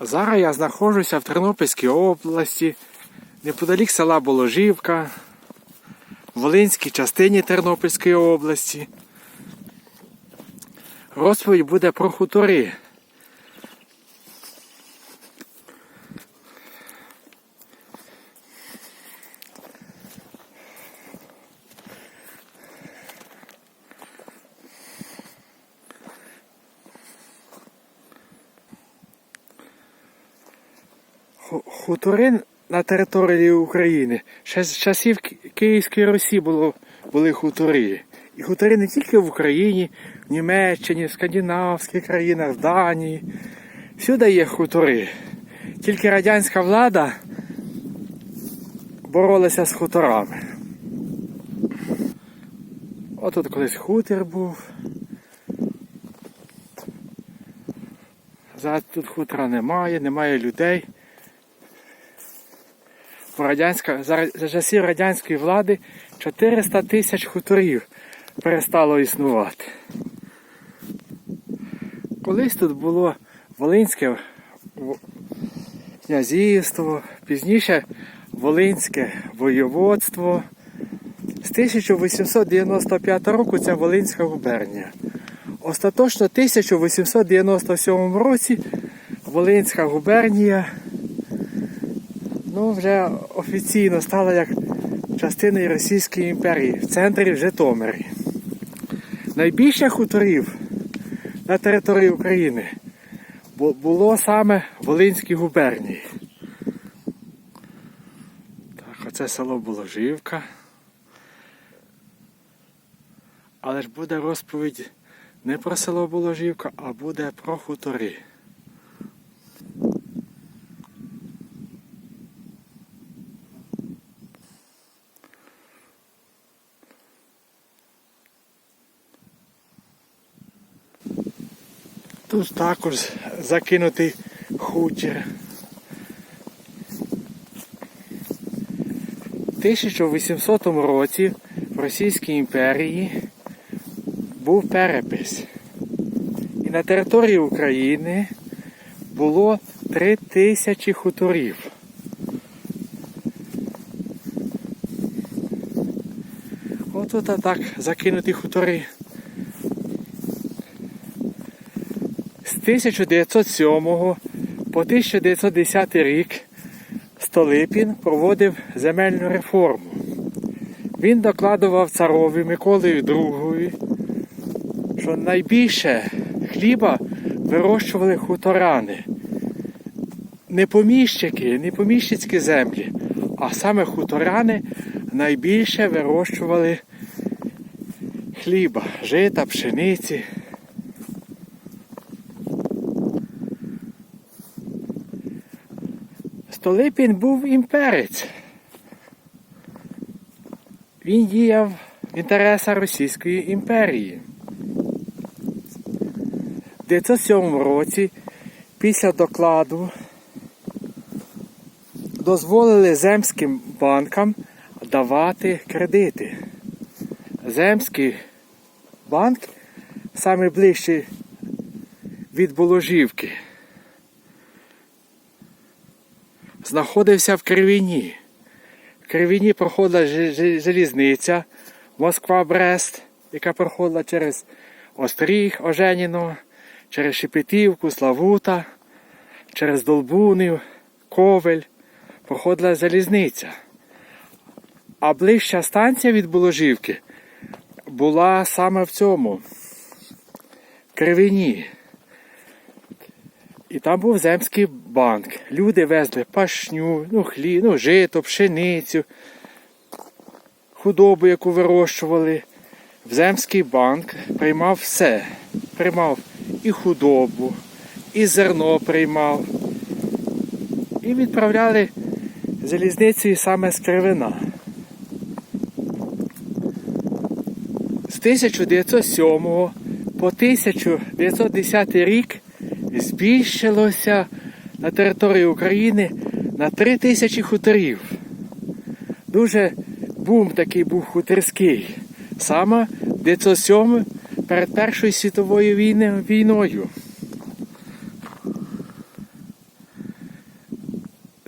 Зараз я знаходжуся в Тернопільській області, неподалік села Боложівка, в Волинській частині Тернопільської області. Розповідь буде про хутори. Ху- Хутори на території України. Ще з часів Київської Русі було, були хутори. І хутори не тільки в Україні, в Німеччині, в скандинавських країнах, в Данії. Всюди є хутори. Тільки радянська влада боролася з хуторами. Отут колись хутір був. Зараз тут хутора немає, немає людей. Радянська, за, часів радянської влади 400 тисяч хуторів перестало існувати. Колись тут було Волинське князівство, пізніше Волинське воєводство. З 1895 року це Волинська губернія. Остаточно в 1897 році Волинська губернія ну, вже офіційно стала як частиною Російської імперії в центрі в Житомирі. Найбільше хуторів на території України було саме в Волинській губернії. Так, оце село Боложівка. Але ж буде розповідь не про село Боложівка, а буде про хутори. Тут також закинутий хутір. У 1800 році в Російській імперії був перепис. І на території України було 3 тисячі хуторів. Отут так закинуті хутори. З 1907 по 1910 рік Столипін проводив земельну реформу. Він докладував царові Миколою II, що найбільше хліба вирощували хуторани. Не поміщики, не поміщицькі землі, а саме хуторани найбільше вирощували хліба, жита, пшениці. Столипін був імперець. Він діяв в інтересах Російської імперії. В 1907 році, після докладу, дозволили земським банкам давати кредити. Земський банк саме ближче від Боложівки. Знаходився в Кривіні. В Кривіні проходила залізниця Москва-Брест, яка проходила через Остріг Оженіно, через Шепетівку, Славута, через Долбунів, Ковель. Проходила залізниця. А ближча станція від Боложівки була саме в цьому в Кривіні. І там був земський банк. Люди везли пашню, ну, хліб, ну, жито, пшеницю, худобу, яку вирощували. В земський банк приймав все. Приймав і худобу, і зерно приймав. І відправляли залізницею саме з Кривина. З 1907 по 1910 рік збільшилося на території України на 3 тисячі хуторів. Дуже бум такий був хуторський. Саме в 1907 перед Першою світовою війною.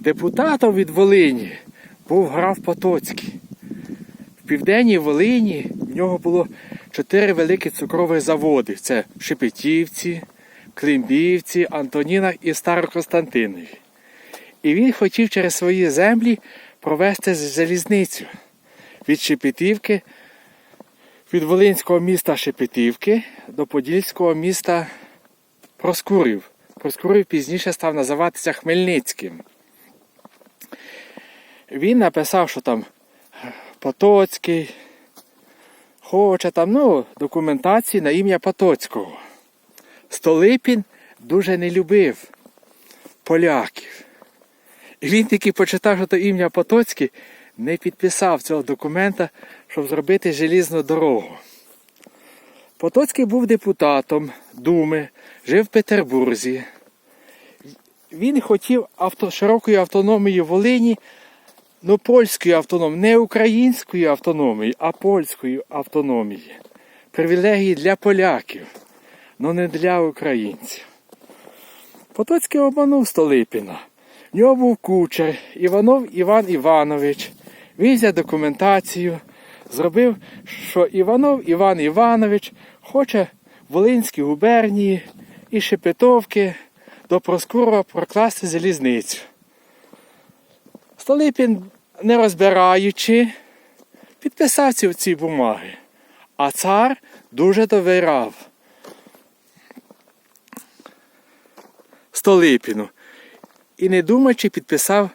Депутатом від Волині був граф Потоцький. В південній Волині в нього було чотири великі цукрові заводи. Це в Шепетівці, Климбівці, Антонінах і Старокостянтинові. І він хотів через свої землі провести залізницю від Шепетівки, від Волинського міста Шепетівки до Подільського міста Проскурів. Проскурів пізніше став називатися Хмельницьким. Він написав, що там Потоцький, хоче там, ну, документації на ім'я Потоцького. Столипін дуже не любив поляків. І він тільки почитав, що то ім'я Потоцький, не підписав цього документа, щоб зробити желізну дорогу. Потоцький був депутатом Думи, жив в Петербурзі. Він хотів авто, широкої автономії Волині, ну польської автономії, не української автономії, а польської автономії. Привілегії для поляків, але не для українців. Потоцький обманув Столипіна. В нього був кучер Іванов Іван Іванович. Він взяв документацію, зробив, що Іванов Іван Іванович хоче в Волинській губернії і Шепетовки до Проскурова прокласти залізницю. Столипін, не розбираючи, підписав ці, бумаги, а цар дуже довіряв Столипіну і, не думаючи, підписав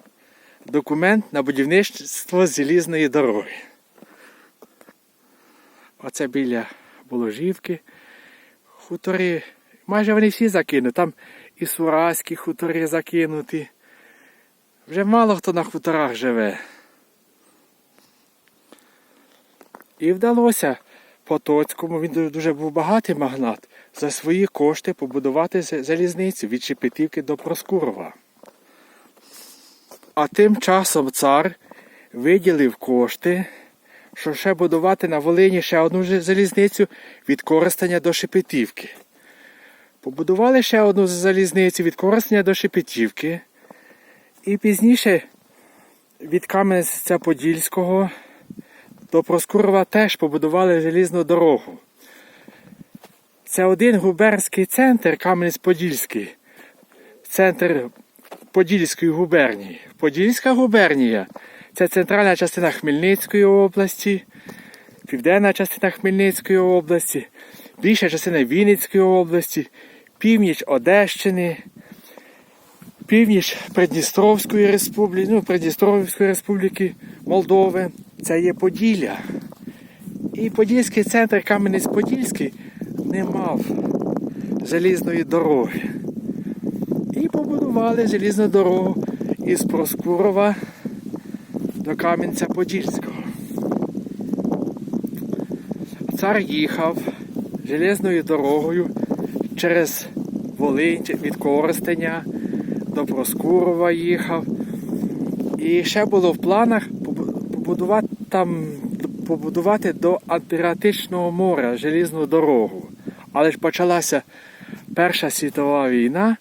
документ на будівництво залізної дороги. Оце біля Боложівки. Хутори, майже вони всі закинуті. Там і Сураські хутори закинуті. Вже мало хто на хуторах живе. І вдалося Потоцькому, він дуже- був багатий магнат, за свої кошти побудувати залізницю від Шепетівки до Проскурова. А тим часом цар виділив кошти, що ще будувати на Волині ще одну залізницю від Коростеня до Шепетівки. Побудували ще одну залізницю від Коростеня до Шепетівки. І пізніше від Кам'янця Подільського до Проскурова теж побудували желізну дорогу. Це один губернський центр Кам'янець-Подільський, центр Подільської губернії. Подільська губернія це центральна частина Хмельницької області, південна частина Хмельницької області, більша частина Вінницької області, північ Одещини, північ Придністровської республіки, ну, Придністровської республіки Молдови. Це є Поділля. І Подільський центр Кам'янець-Подільський не мав залізної дороги. І побудували залізну дорогу із Проскурова до Кам'янця-Подільського. Цар їхав железною дорогою через Волинь від Коростеня до Проскурова їхав. І ще було в планах побудувати там побудувати до Адриатичного моря желізну дорогу. Але ж почалася Перша світова війна,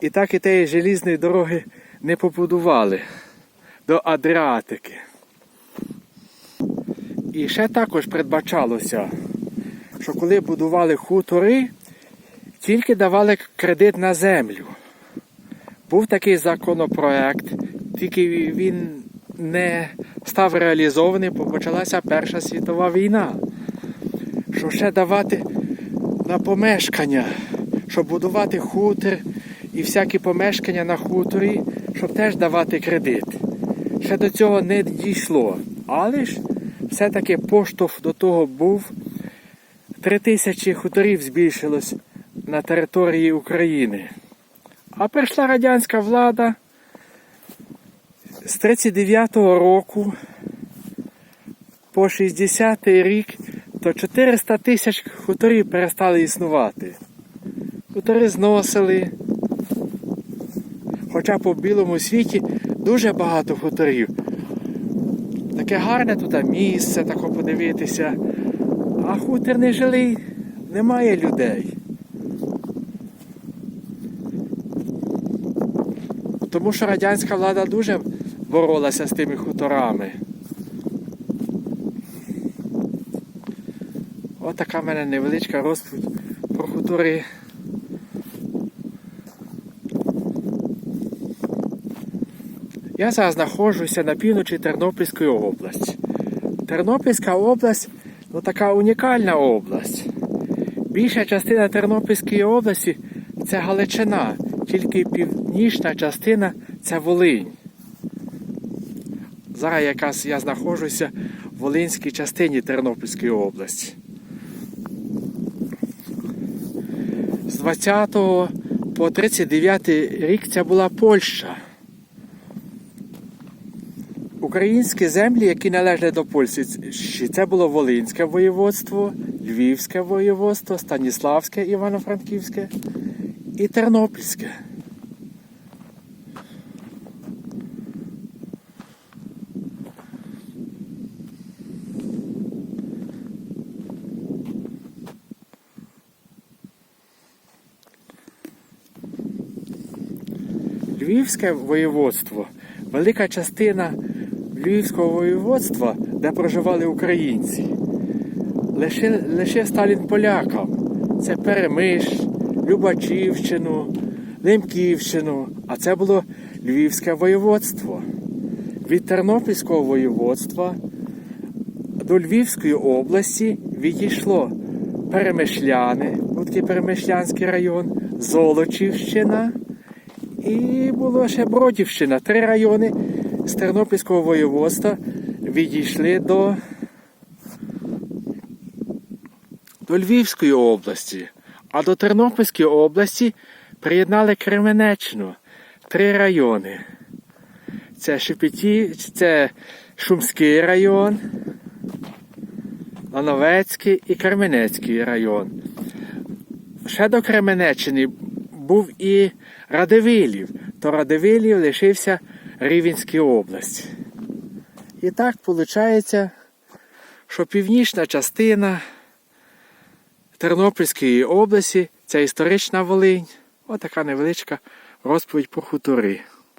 і так і тієї желізної дороги не побудували до Адріатики. І ще також передбачалося, що коли будували хутори, тільки давали кредит на землю. Був такий законопроект, тільки він не став реалізований, бо почалася Перша світова війна. Що ще давати на помешкання, щоб будувати хутір і всякі помешкання на хуторі, щоб теж давати кредит. Ще до цього не дійшло. Але ж все-таки поштовх до того був. Три тисячі хуторів збільшилось на території України. А прийшла радянська влада з 39-го року по 60-й рік то 400 тисяч хуторів перестали існувати. Хутори зносили. Хоча по білому світі дуже багато хуторів. Таке гарне тут місце, тако подивитися. А хутір не жилий, немає людей. Тому що радянська влада дуже боролася з тими хуторами. Ось така в мене невеличка розповідь про хутори. Я зараз знаходжуся на півночі Тернопільської області. Тернопільська область ну, така унікальна область. Більша частина Тернопільської області це Галичина, тільки північна частина це Волинь. Зараз якраз я знаходжуся в Волинській частині Тернопільської області. З 20 по 39 рік це була Польща. Українські землі, які належали до Польщі, це було Волинське воєводство, Львівське воєводство, Станіславське, Івано-Франківське і Тернопільське. Львівське воєводство, велика частина Львівського воєводства, де проживали українці, лише, лише Сталін полякам. Це Перемиш, Любачівщину, Лемківщину, а це було Львівське воєводство. Від Тернопільського воєводства до Львівської області відійшло Перемишляни, такий Перемишлянський район, Золочівщина і було ще Бродівщина. Три райони з Тернопільського воєводства відійшли до, до Львівської області, а до Тернопільської області приєднали Кременеччину. Три райони. Це Шепеті, це Шумський район, Лановецький і Кременецький район. Ще до Кременеччини був і Радивилів, то Радивилів лишився Рівенській області. І так виходить, що північна частина Тернопільської області це історична Волинь. Отака невеличка розповідь про хутори.